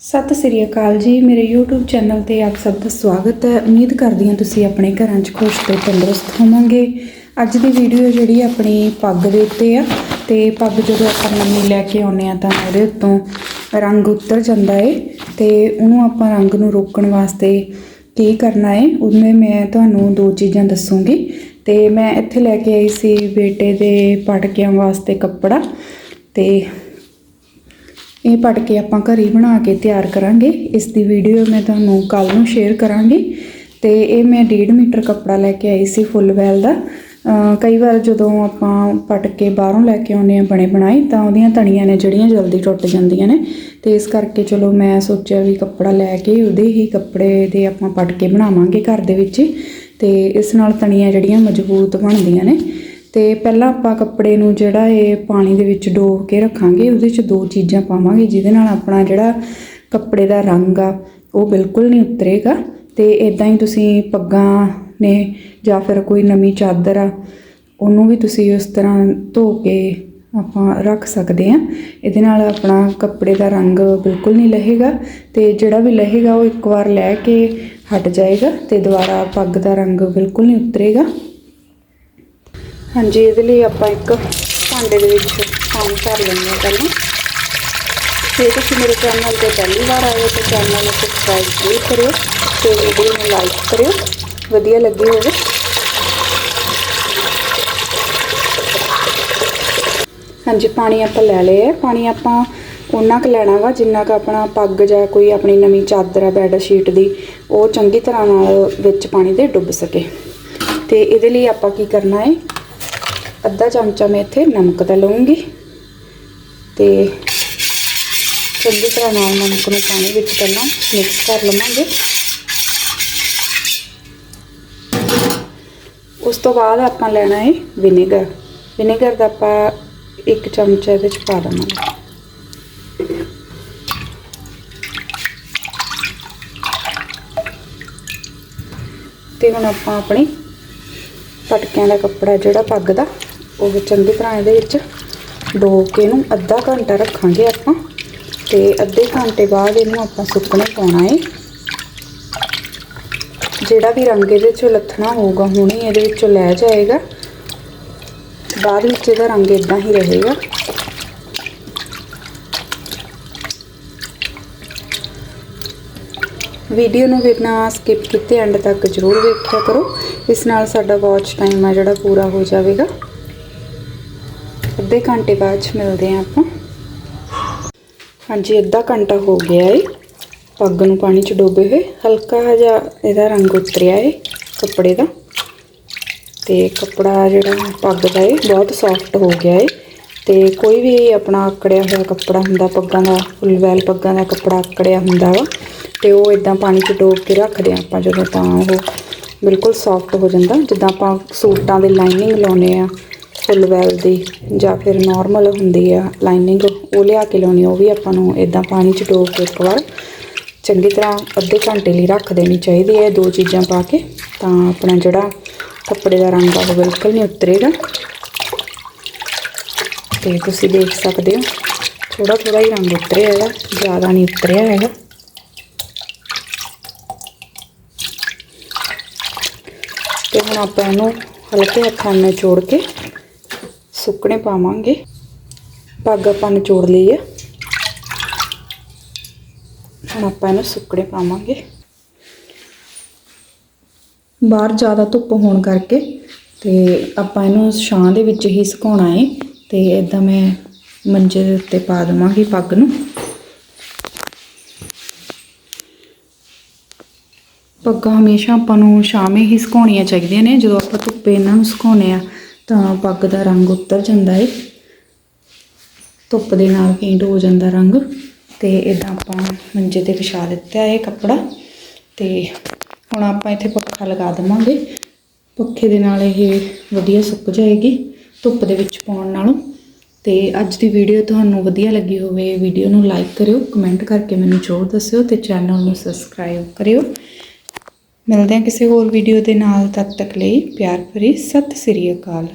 ਸਤਿ ਸ੍ਰੀ ਅਕਾਲ ਜੀ। ਮੇਰੇ YouTube channel ਤੇ ਆਪ ਸਭ ਦਾ ਸਵਾਗਤ ਹੈ। ਉਮੀਦ ਕਰਦੀ ਹਾਂ ਤੁਸੀਂ ਆਪਣੇ ਘਰਾਂ 'ਚ ਖੁਸ਼ ਤੇ ਤੰਦਰੁਸਤ ਹੋਵੋਗੇ। ਅੱਜ ਦੀ ਵੀਡੀਓ ਜਿਹੜੀ ਆਪਣੀ ਪੱਗ ਦੇ ਉੱਤੇ ਆ ਤੇ ਪੱਗ ਜਦੋਂ ਆਪਾਂ ਨਵੀਂ ਲੈ ਕੇ ਆਉਂਦੇ ਆ ਤਾਂ ਉਹਦੇ ਉੱਤੋਂ ਰੰਗ ਉਤਰ ਜਾਂਦਾ ਏ ਤੇ ਉਹਨੂੰ ਆਪਾਂ ਰੰਗ ਨੂੰ ਰੋਕਣ ਵਾਸਤੇ ਕੀ ਕਰਨਾ ਏ, ਉਹਨੇ ਮੈਂ ਤੁਹਾਨੂੰ ਦੋ ਚੀਜ਼ਾਂ ਦੱਸੂਗੀ। ਤੇ ਮੈਂ ਇੱਥੇ ਲੈ ਕੇ ਆਈ ਸੀ ਬੇਟੇ ਦੇ ਪਟਕਿਆਂ ਵਾਸਤੇ ਕੱਪੜਾ ਤੇ ਇਹ ਪੜ ਕੇ ਆਪਾਂ ਘਰੇ ਹੀ ਬਣਾ ਕੇ ਤਿਆਰ ਕਰਾਂਗੇ। ਇਸ ਦੀ ਵੀਡੀਓ ਮੈਂ ਤੁਹਾਨੂੰ ਕੱਲ ਨੂੰ ਸ਼ੇਅਰ ਕਰਾਂਗੀ। ਤੇ ਇਹ ਮੈਂ 1.5 ਮੀਟਰ ਕੱਪੜਾ ਲੈ ਕੇ ਆਈ ਸੀ ਫੁੱਲ ਵੈਲ ਦਾ। ਕਈ ਵਾਰ ਜਦੋਂ ਆਪਾਂ ਪਟ ਕੇ ਬਾਹਰੋਂ ਲੈ ਕੇ ਆਉਂਦੇ ਆ ਬਣੇ ਬਣਾਈ, ਤਾਂ ਉਹਦੀਆਂ ਤਣੀਆਂ ਨੇ ਜਿਹੜੀਆਂ ਜਲਦੀ ਟੁੱਟ ਜਾਂਦੀਆਂ ਨੇ। ਤੇ ਇਸ ਕਰਕੇ ਚਲੋ ਮੈਂ ਸੋਚਿਆ ਵੀ ਕੱਪੜਾ ਲੈ ਕੇ ਉਹਦੇ ਹੀ ਕੱਪੜੇ ਦੇ ਆਪਾਂ ਪਟ ਕੇ ਬਣਾਵਾਂਗੇ ਘਰ ਦੇ ਵਿੱਚ ਹੀ। ਤੇ ਇਸ ਨਾਲ ਤਣੀਆਂ ਜਿਹੜੀਆਂ ਮਜ਼ਬੂਤ ਬਣਦੀਆਂ ਨੇ। ਤੇ ਪਹਿਲਾਂ ਆਪਾਂ ਕੱਪੜੇ ਨੂੰ ਜਿਹੜਾ ਇਹ ਪਾਣੀ ਦੇ ਵਿੱਚ ਡੋਬ ਕੇ ਰੱਖਾਂਗੇ, ਉਹਦੇ 'ਚ ਦੋ ਚੀਜ਼ਾਂ ਪਾਵਾਂਗੇ, ਜਿਹਦੇ ਨਾਲ ਆਪਣਾ ਜਿਹੜਾ ਕੱਪੜੇ ਦਾ ਰੰਗ ਆ, ਉਹ ਬਿਲਕੁਲ ਨਹੀਂ ਉਤਰੇਗਾ। ਤੇ ਇਦਾਂ ਹੀ ਤੁਸੀਂ ਪੱਗਾਂ ਨੇ ਜਾਂ ਫਿਰ ਕੋਈ ਨਵੀਂ ਚਾਦਰ ਆ, ਉਹਨੂੰ ਵੀ ਤੁਸੀਂ ਉਸ ਤਰ੍ਹਾਂ ਧੋ ਕੇ ਆਪਾਂ ਰੱਖ ਸਕਦੇ ਆ। ਇਹਦੇ ਨਾਲ ਆਪਣਾ ਕੱਪੜੇ ਦਾ ਰੰਗ ਬਿਲਕੁਲ ਨਹੀਂ ਲਹੇਗਾ ਤੇ ਜਿਹੜਾ ਵੀ ਲਹੇਗਾ, ਉਹ ਇੱਕ ਵਾਰ ਲੈ ਕੇ ਹਟ ਜਾਏਗਾ ਤੇ ਦੁਬਾਰਾ ਪੱਗ ਦਾ ਰੰਗ ਬਿਲਕੁਲ ਨਹੀਂ ਉਤਰੇਗਾ। ਹਾਂਜੀ, ਇਹਦੇ ਲਈ ਆਪਾਂ ਇੱਕ ਭਾਂਡੇ ਦੇ ਵਿੱਚ ਪਾਣੀ ਭਰ ਲੈਂਦੇ ਹਾਂ ਪਹਿਲਾਂ। ਜੇ ਤੁਸੀਂ ਮੇਰੇ ਚੈਨਲ ਤੇ ਪਹਿਲੀ ਵਾਰ ਆਏ ਹੋ, ਤਾਂ ਚੈਨਲ ਨੂੰ ਸਬਸਕ੍ਰਾਈਬ ਜ਼ਰੂਰ ਕਰਿਓ ਤੇ ਵੀਡੀਓ ਨੂੰ ਲਾਈਕ ਕਰਿਓ। ਵਧੀਆ ਲੱਗੀ ਹੋਵੇ। ਹਾਂਜੀ, ਪਾਣੀ ਆਪਾਂ ਲੈ ਲਏ ਹੈ। ਪਾਣੀ ਆਪਾਂ ਉਹਨਾਂ ਕੁ ਲੈਣਾ ਵਾ, ਜਿੰਨਾ ਕੁ ਆਪਣਾ ਪੱਗ ਜਾਂ ਕੋਈ ਆਪਣੀ ਨਵੀਂ ਚਾਦਰ ਆ ਬੈੱਡ ਸ਼ੀਟ ਦੀ, ਉਹ ਚੰਗੀ ਤਰ੍ਹਾਂ ਨਾਲ ਵਿੱਚ ਪਾਣੀ ਦੇ ਡੁੱਬ ਸਕੇ। ਤੇ ਇਹਦੇ ਲਈ ਆਪਾਂ ਕੀ ਕਰਨਾ ਹੈ ਅੱਧਾ ਚਮਚਾ ਮੈਂ ਇੱਥੇ ਨਮਕ ਦਾ ਲਵਾਂਗੀ ਤੇ ਚੰਗੀ ਤਰ੍ਹਾਂ ਨਾਲ ਨਮਕ ਨੂੰ ਪਾਣੀ ਵਿੱਚ ਪਹਿਲਾਂ ਮਿਕਸ ਕਰ ਲਵਾਂਗੇ। ਉਸ ਤੋਂ ਬਾਅਦ ਆਪਾਂ ਲੈਣਾ ਹੈ ਵਿਨੇਗਰ ਵਿਨੇਗਰ ਦਾ ਆਪਾਂ ਇੱਕ ਚਮਚਾ ਇਹਦੇ ਚ ਪਾ ਦੇਵਾਂਗੇ ਤੇ ਹੁਣ ਆਪਾਂ ਆਪਣੀ ਪਟਕਿਆਂ ਦਾ ਕੱਪੜਾ ਜਿਹੜਾ ਪੱਗ ਦਾ ਉਹ ਚੰਗੀ ਤਰ੍ਹਾਂ ਇਹਦੇ ਵਿੱਚ ਡੋਬ ਕੇ ਇਹਨੂੰ ਅੱਧਾ ਘੰਟਾ ਰੱਖਾਂਗੇ ਆਪਾਂ ਤੇ ਅੱਧੇ ਘੰਟੇ ਬਾਅਦ ਇਹਨੂੰ ਆਪਾਂ ਸੁੱਕਣੇ ਪਾਉਣਾ ਹੈ ਜਿਹੜਾ ਵੀ ਰੰਗ ਇਹਦੇ ਚੋਂ ਲੱਥਣਾ ਹੋਊਗਾ, ਹੁਣੇ ਇਹਦੇ ਵਿੱਚੋਂ ਲੈ ਜਾਏਗਾ। ਬਾਅਦ ਵਿੱਚ ਇਹਦਾ ਰੰਗ ਇਦਾਂ ਹੀ ਰਹੇਗਾ। ਵੀਡੀਓ ਨੂੰ ਬਿਨਾਂ ਸਕਿਪ ਕੀਤੇ ਐਂਡ ਤੱਕ ਜ਼ਰੂਰ ਵੇਖਿਆ ਕਰੋ। ਇਸ ਨਾਲ ਸਾਡਾ ਵਾਚ ਟਾਈਮ ਆ ਜਿਹੜਾ ਪੂਰਾ ਹੋ ਜਾਵੇਗਾ। ਅੱਧੇ ਘੰਟੇ ਬਾਅਦ 'ਚ ਮਿਲਦੇ ਹਾਂ ਆਪਾਂ। ਹਾਂਜੀ, ਅੱਧਾ ਘੰਟਾ ਹੋ ਗਿਆ ਏ। ਪੱਗ ਨੂੰ ਪਾਣੀ 'ਚ ਡੋਬੇ ਹੋਏ। ਹਲਕਾ ਜਿਹਾ ਇਹਦਾ ਰੰਗ ਉਤਰਿਆ ਏ, ਕੱਪੜੇ ਦਾ। ਤੇ ਕੱਪੜਾ ਜਿਹੜਾ ਪੱਗ ਦਾ ਏ, ਬਹੁਤ ਸੌਫਟ ਹੋ ਗਿਆ ਏ। ਤੇ ਕੋਈ ਵੀ ਆਪਣਾ ਆਕੜਿਆ ਹੋਇਆ ਕੱਪੜਾ ਹੁੰਦਾ, ਪੱਗਾਂ ਦਾ ਫੁੱਲ ਵੈਲ ਪੱਗਾਂ ਦਾ ਕੱਪੜਾ ਆਕੜਿਆ ਹੁੰਦਾ ਵਾ, ਤੇ ਉਹ ਇਦਾਂ ਪਾਣੀ 'ਚ ਡੋਬ ਕੇ ਰੱਖਦੇ ਆ ਆਪਾਂ ਜਦੋਂ ਤਾਂ ਉਹ ਬਿਲਕੁਲ ਸੌਫਟ ਹੋ ਜਾਂਦਾ। ਜਿੱਦਾਂ ਆਪਾਂ ਸੂਟਾਂ ਦੀ ਲਾਈਨਿੰਗ ਲਾਉਨੇ ਆ ਫੁੱਲ ਵੈਲ ਦੀ ਜਾਂ ਫਿਰ ਨਾਰਮਲ ਹੁੰਦੀ ਆ ਲਾਈਨਿੰਗ ਉਹ ਲਿਆ ਕੇ ਲਾਉਣੀ, ਉਹ ਵੀ ਆਪਾਂ ਨੂੰ ਇਦਾਂ ਪਾਣੀ 'ਚ ਡੋਬ ਕੇ ਇੱਕ ਵਾਰ ਚੰਗੀ ਤਰ੍ਹਾਂ ਅੱਧੇ ਘੰਟੇ ਲਈ ਰੱਖ ਦੇਣੀ ਚਾਹੀਦੀ ਹੈ ਦੋ ਚੀਜ਼ਾਂ ਪਾ ਕੇ, ਤਾਂ ਆਪਣਾ ਜਿਹੜਾ ਕੱਪੜੇ ਦਾ ਰੰਗ ਆ ਉਹ ਬਿਲਕੁਲ ਨਹੀਂ ਉਤਰੇਗਾ। ਤੇ ਤੁਸੀਂ ਦੇਖ ਸਕਦੇ ਹੋ ਥੋੜਾ ਥੋੜਾ ਹੀ ਰੰਗ ਉਤਰਿਆ ਹੈਗਾ, ਜ਼ਿਆਦਾ ਨਹੀਂ ਉਤਰਿਆ ਹੈਗਾ। ਤੇ ਹੁਣ ਆਪਾਂ ਇਹਨੂੰ ਹਲਕੇ ਹੱਥਾਂ ਨਾਲ ਜੋੜ ਕੇ ਸੁੱਕਣੇ ਪਾਵਾਂਗੇ। ਪੱਗ ਆਪਾਂ ਨਿਚੋੜ ਲਈ ਹੈ ਹੁਣ ਆਪਾਂ ਇਹਨੂੰ ਸੁੱਕਣੇ ਪਾਵਾਂਗੇ। ਬਾਹਰ ਜ਼ਿਆਦਾ ਧੁੱਪ ਹੋਣ ਕਰਕੇ ਤੇ ਆਪਾਂ ਇਹਨੂੰ ਛਾਂ ਦੇ ਵਿੱਚ ਹੀ ਸੁਕਾਉਣਾ ਹੈ ਤੇ ਇਦਾਂ ਮੈਂ ਮੰਜੇ ਦੇ ਉੱਤੇ ਪਾ ਦੇਵਾਂਗੀ ਪੱਗ ਨੂੰ। ਪੱਗਾਂ ਹਮੇਸ਼ਾ ਆਪਾਂ ਨੂੰ ਛਾਵੇਂ ਹੀ ਸੁਕਾਉਣੀਆਂ ਚਾਹੀਦੀਆਂ ਨੇ। ਜਦੋਂ ਆਪਾਂ ਧੁੱਪੇ ਇਹਨਾਂ ਨੂੰ ਸੁਕਾਉਂਦੇ ਆ ਤਾਂ ਪੱਗ ਦਾ ਰੰਗ ਉਤਰ ਜਾਂਦਾ ਹੈ ਧੁੱਪ ਦੇ ਨਾਲ ਪੇਂਟ ਹੋ ਜਾਂਦਾ ਰੰਗ। ਤੇ ਇਦਾਂ ਆਪਾਂ ਮੰਜੇ ਤੇ ਵਿਛਾ ਦਿੱਤਾ ਹੈ ਕੱਪੜਾ। ਤੇ ਹੁਣ ਆਪਾਂ ਇੱਥੇ ਪੱਖਾ ਲਗਾ ਦੇਵਾਂਗੇ। ਪੱਖੇ ਦੇ ਨਾਲ ਇਹ ਵਧੀਆ ਸੁੱਕ ਜਾਏਗੀ ਧੁੱਪ ਦੇ ਵਿੱਚ ਪਾਉਣ ਨਾਲੋਂ। ਤੇ ਅੱਜ ਦੀ ਵੀਡੀਓ ਤੁਹਾਨੂੰ ਵਧੀਆ ਲੱਗੀ ਹੋਵੇ ਵੀਡੀਓ ਨੂੰ ਲਾਈਕ ਕਰਿਓ ਕਮੈਂਟ ਕਰਕੇ ਮੈਨੂੰ ਜ਼ਰੂਰ ਦੱਸਿਓ ਤੇ ਚੈਨਲ ਨੂੰ ਸਬਸਕ੍ਰਾਈਬ ਕਰਿਓ। ਮਿਲਦੇ ਹਾਂ ਕਿਸੇ ਹੋਰ ਵੀਡੀਓ ਦੇ ਨਾਲ ਤਦ ਤੱਕ ਲਈ ਪਿਆਰ ਭਰੀ ਸਤਿ ਸ੍ਰੀ ਅਕਾਲ।